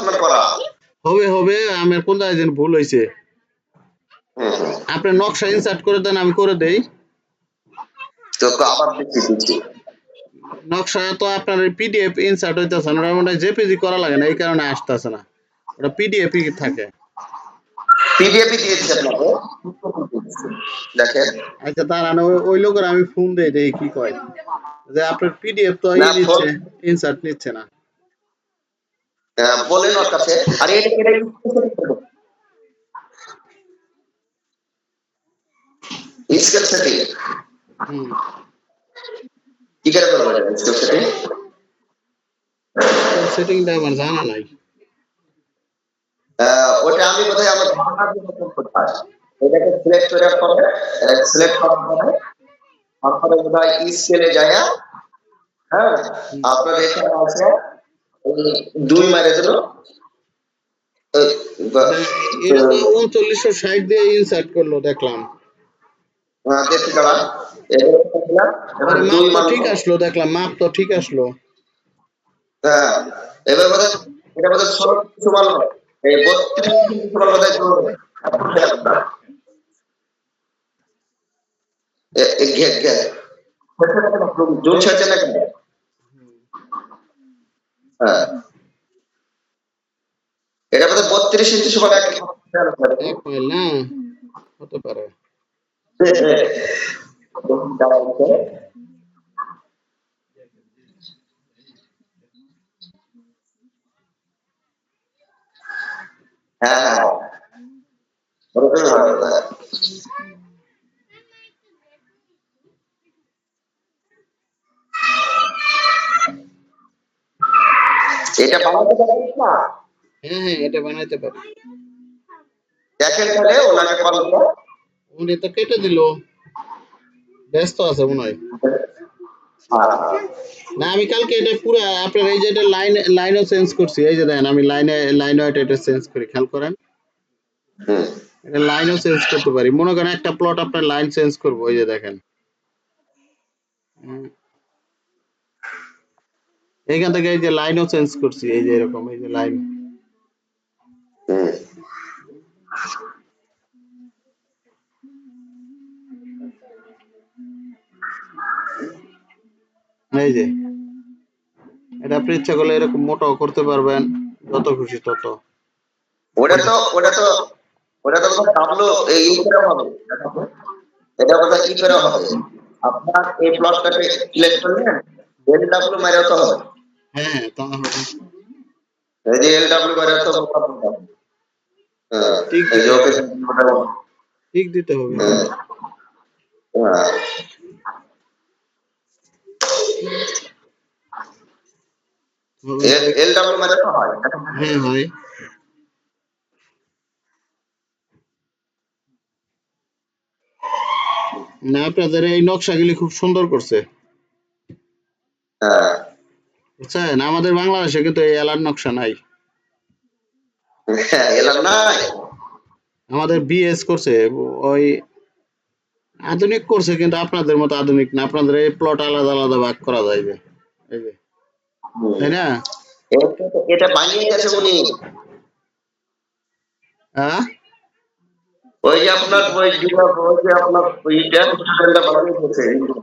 আপনার করা? হবে হবে আমার কোন জায়গায় ভুল হয়েছে। আপনি নকশা ইনসার্ট করে দেন আমি করে দেই। তো আবার দেখি দিচ্ছি নকশা তো আপনার পিডিএফ ইনসার্ট হইতেছে না ওটা জেপিজি করা লাগে না এই কারণে আসতেছে না। ওটা পিডিএফ থাকে। পিডিএফই দিয়েছি আপনাকে? দেখেন। আচ্ছা দাঁড়ান ওই লোকের আমি ফোন দেই দেই কি কয়। যে আপনার পিডিএফ তো ইনসার্ট নিচ্ছে না। বলেন ওর কাছে আর এটা কেটে স্কেল সেটিং হুম। কি করে করব স্কেল সেটিং সেটিংটা আমার জানা নাই। ওটা আমি বোধহয় আমার ধারণা দিয়ে মতন কোথায় এটাকে সিলেক্ট করার পরে সিলেক্ট করার পরে তারপরে বোধহয় ই স্কেলে যায় হ্যাঁ আপনার এখানে আছে এই দুই মারে দিল উনচল্লিশশো ষাট দিয়ে ইনসার্ট করল দেখলাম। মান ঠিক আসলো দেখলাম মাপ তো ঠিক আসলো। হ্যাঁ এবার এটা ষোলো কিছু এই বত্রিশ কিছু ছাড়ছে না কেন? হ্যাঁ। এটা বত্রিশ ইঞ্চি সমান এক হতে পারে। হ্যাঁ হ্যাঁ। এটা বানাতে না? হ্যাঁ হ্যাঁ এটা বানাইতে পারি। দেখেন তাহলে ওনাকে কল করে। উনি তো কেটে দিল। ব্যস্ত আছে মনে হয়। না আমি কালকে এটা পুরো আপনার এই যে এটা লাইন লাইনও চেঞ্জ করছি। এই যে দেখেন আমি লাইনে লাইনও এটা এটা চেঞ্জ করি খেয়াল করেন। এটা লাইনও চেঞ্জ করতে পারি। মনে করেন একটা প্লট আপনার লাইন চেঞ্জ করব এই যে দেখেন। হুম। এইখান থেকে এই যে লাইনও চেঞ্জ করছি, এই যে এরকম, এই যে লাইন এই যে, এটা আপনি ইচ্ছা করলে এরকম মোটাও করতে পারবেন, যত খুশি তত। ওটা তো ওটা তো ওটা তো ডাবলো এই করে হবে। এটা কথা কি করে হবে। আপনার এই প্লটটাকে সিলেক্ট করলেন এল ডাব্লিউ মেরে তো হবে। হ্যাঁ তা হবে। এই যে এল ডাব্লিউ মেরে তো হ্যাঁ ঠিক এই ওকে ঠিক দিতে হবে। হ্যাঁ। তো হয় হ্যাঁ হয়। না আপনাদের এই নকশাগুলি খুব সুন্দর করছে। হ্যাঁ। বুঝছেন? আমাদের বাংলাদেশে কিন্তু এই এলার নকশা নাই। হ্যাঁ, নাই। আমাদের বিএস করছে ওই আধুনিক করছে কিন্তু আপনাদের মতো আধুনিক না। আপনাদের এই প্লট আলাদা আলাদা ভাগ করা যাইবে। এই যে তাই না? এটা- বানিয়ে গেছে উনি। হ্যাঁ? ওই যে আপনার ওই যে আপনার ওইটা স্টুডেন্টটা বানিয়ে গেছে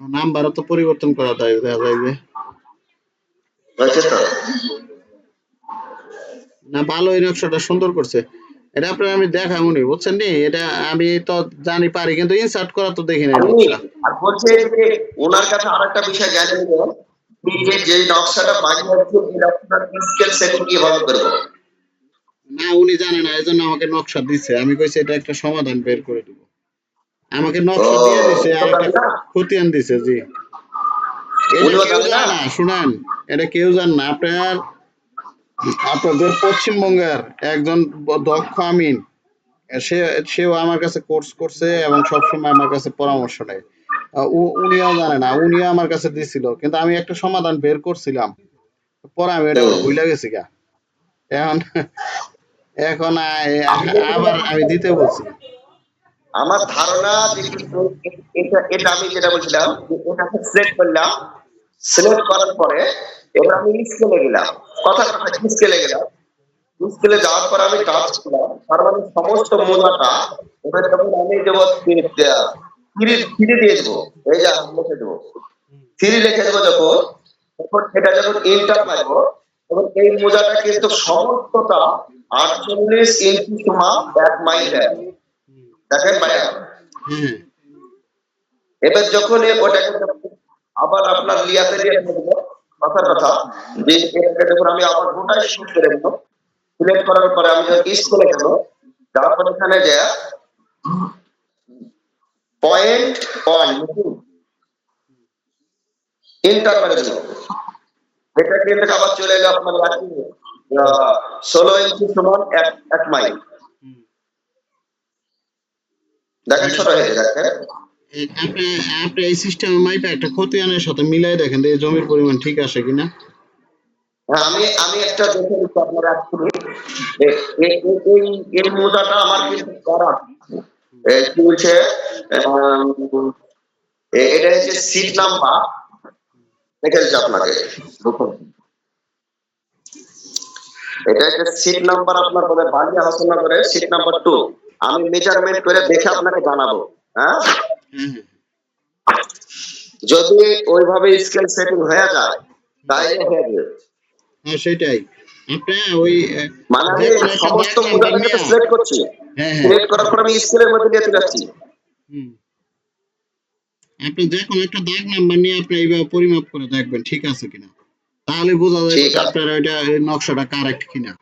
নাম্বারও তো পরিবর্তন করা যায় দেখা যায় যে। না ভালো এই নকশাটা সুন্দর করছে। এটা আপনার আমি দেখাই উনি বুঝছেন নি? এটা আমি তো জানি পারি কিন্তু ইনসার্ট করা তো দেখি না বলছে যে ওনার কাছে আরেকটা বিষয় জানেন যে যে নকশাটা বানিয়ে আছে এই নকশাটার স্কেল সেটিং কীভাবে করব না উনি জানে না এই জন্য আমাকে নকশা দিচ্ছে আমি কইছি এটা একটা সমাধান বের করে দিব। আমাকে নকশা দিয়ে দিছে আর একটা খতিয়ান দিছে জি। শুনেন এটা কেউ জানে না। আপনার আপনাদের পশ্চিমবঙ্গের একজন দক্ষ আমিন সে সেও আমার কাছে কোর্স করছে এবং সবসময় আমার কাছে পরামর্শ নেয়। উনিও জানে না উনিও আমার কাছে দিছিল কিন্তু আমি একটা সমাধান বের করছিলাম। পরে আমি এটা। ভুলে গেছি গা। এখন এখন আবার আমি দিতে বলছি। আমার ধারণা এটা আমি যেটা বলছিলাম এটাকে সিলেক্ট করলাম। সিলেক্ট করার পরে এবার আমি স্কেলে গেলাম। কথা কথা স্কেলে গেলাম। স্কেলে যাওয়ার পর আমি কাজ করলাম। তার মানে সমস্ত মোজাটা এবার যখন আমি দেবো থ্রি থ্রি দিয়ে দেবো। এই যে লিখে দেবো। থ্রি লিখে দেবো যখন, তখন এটা যখন ইন্টার মারবো তখন এই মোজাটা কিন্তু সমস্তটা আটচল্লিশ ইঞ্চি সমান এক মাইল দেয় দেখেন ভাইয়া। এবার যখন ওটাকে আবার আপনার লিয়াতে লিয়ে দেবো। কথার কথা। যে এটাকে যখন আমি আবার গোটাই শুট করে দেবো সিলেক্ট করার পরে আমি যখন করে দেবো তারপর এখানে যে পয়েন্ট ওয়ান ইন্টার এটা কিন্তু আবার চলে এলো আপনার ষোলো ইঞ্চি সমান এক এক মাইল দেখেন ছোট হয়েছে দেখেন আপনি আপনি এই সিস্টেমের মাইপে একটা খতিয়ানের সাথে মিলাই দেখেন যে এই জমির পরিমাণ ঠিক আছে কিনা। হ্যাঁ, আমি আমি একটা দেখে দিচ্ছি আপনারা এই এই মোজাটা আমার কিন্তু করা। এ, কি বলছে? এটা হচ্ছে সিট নাম্বার দেখে দিচ্ছি আপনাকে। এটা হচ্ছে সিট নাম্বার আপনার করে বালিয়া হাসনাগরের সিট নাম্বার টু আমি মেজারমেন্ট করে দেখে আপনাকে জানাব হ্যাঁ? যদি ওইভাবে স্কেল সেটিং হয়ে যায় তাইলে হয়ে যাবে। হ্যাঁ সেটাই। আপনি ওই মানে সমস্ত সিলেক্ট করছি। হ্যাঁ হ্যাঁ। সিলেক্ট করার পর আমি স্কেলের মধ্যে নিয়ে চলে। আপনি একটা দাগ নাম্বার নিয়ে আপনি এইভাবে পরিমাপ করে দেখবেন ঠিক আছে কিনা? তাহলে বোঝা যাবে ঠিক যে আপনার ওইটা নকশাটা কারেক্ট কিনা।